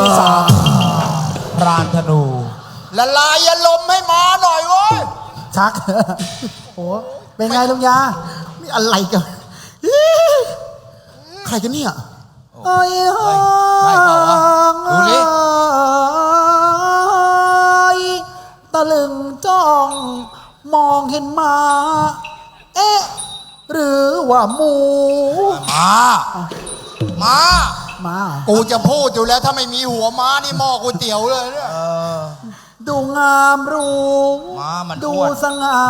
ที่สามพรานธนู ละลายอารมณ์ให้มาหน่อยเว้ยชัก โห เป็นไงลุงยา นี่อะไรกันใครกันเนี่ยเอ้ยใช่เปล่าวะดูดิตะลึงจ้อง มองเห็นมา เอ๊ะ หรือว่าหมู มา มา มากูจะพูดอยู่แล้วถ้าไม่มีหัวม้านี่หม้อก๋วยเตี๋ยวเลยเนี่ยดูงามรู้ม้ามันดูอ้วนสง่า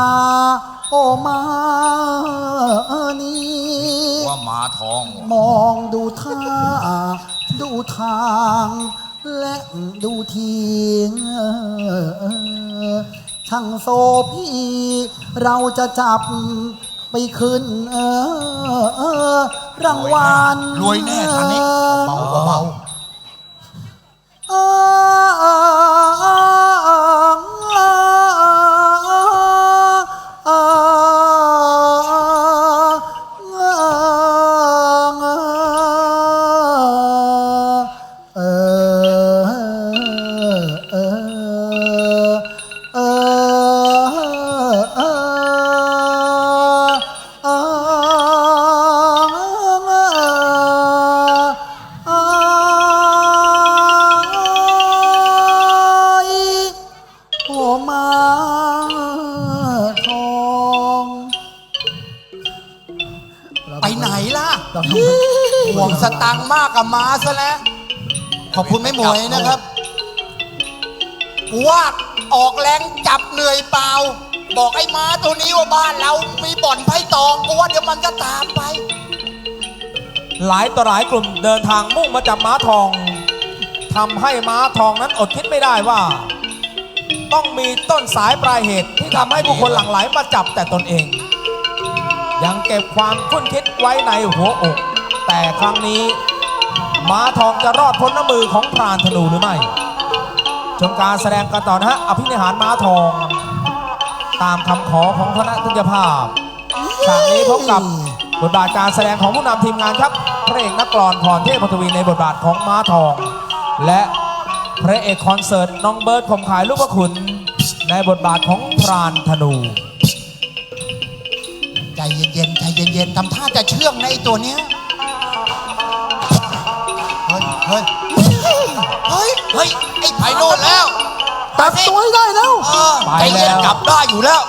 โอ้มานี่ว่าม้าทองมองดูท่า ดูทาง และดูทีช่างโซพี่เราจะจับ ไปขึ้นเออเออรางวัลรวยแน่ทางนี้เบาเบา ไปไหนล่ะเราทห่วงสตังค์มากกับม้าซะแล้ว ขอบคุณแม่หมวยนะครับกูว่าออกแรงจับเหนื่อยเปล่า บอกไอ้ม้าตัวนี้ว่าบ้านเรามีบ่อนไพ่ตองกูว่าเดี๋ยวมันก็ตามไป หลายต่อหลายกลุ่มเดินทางมุ่งมาจับม้าทองทำให้ม้าทองนั้นอดคิดไม่ได้ว่า ต้องมีต้นสายปลายเหตุที่ทำให้ผู้คนหลั่งไหลมาจับแต่ตนเอง ยังเก็บความคุ้นคิดไว้ในหัวอก แต่ครั้งนี้ม้าทองจะรอดพ้นน้ำมือของพรานธนูหรือไม่ชมการแสดงกันต่อนะฮะอภินิหารม้าทอง ตามคำขอของคณะทุนยภาพฉากนี้พบกับบทบาทการแสดงของผู้นำทีมงานครับ พระเอกนักกลอนพรเทพพทวีในบทบาทของม้าทอง และพระเอกคอนเสิร์ตน้องเบิร์ดคมขายลูกพระขุนในบทบาทของพรานธนู เย็นๆ ใจเย็นๆ ทำท่าจะเชื่องในะไอ้ตัวเนี้ย เฮ้ย เฮ้ย เฮ้ย เฮ้ย ไอ้ไผ่โน่นแล้ว ตัดตัวให้ได้แล้ว เออไปใจเย็นแล้วกลับได้อยู่แล้ว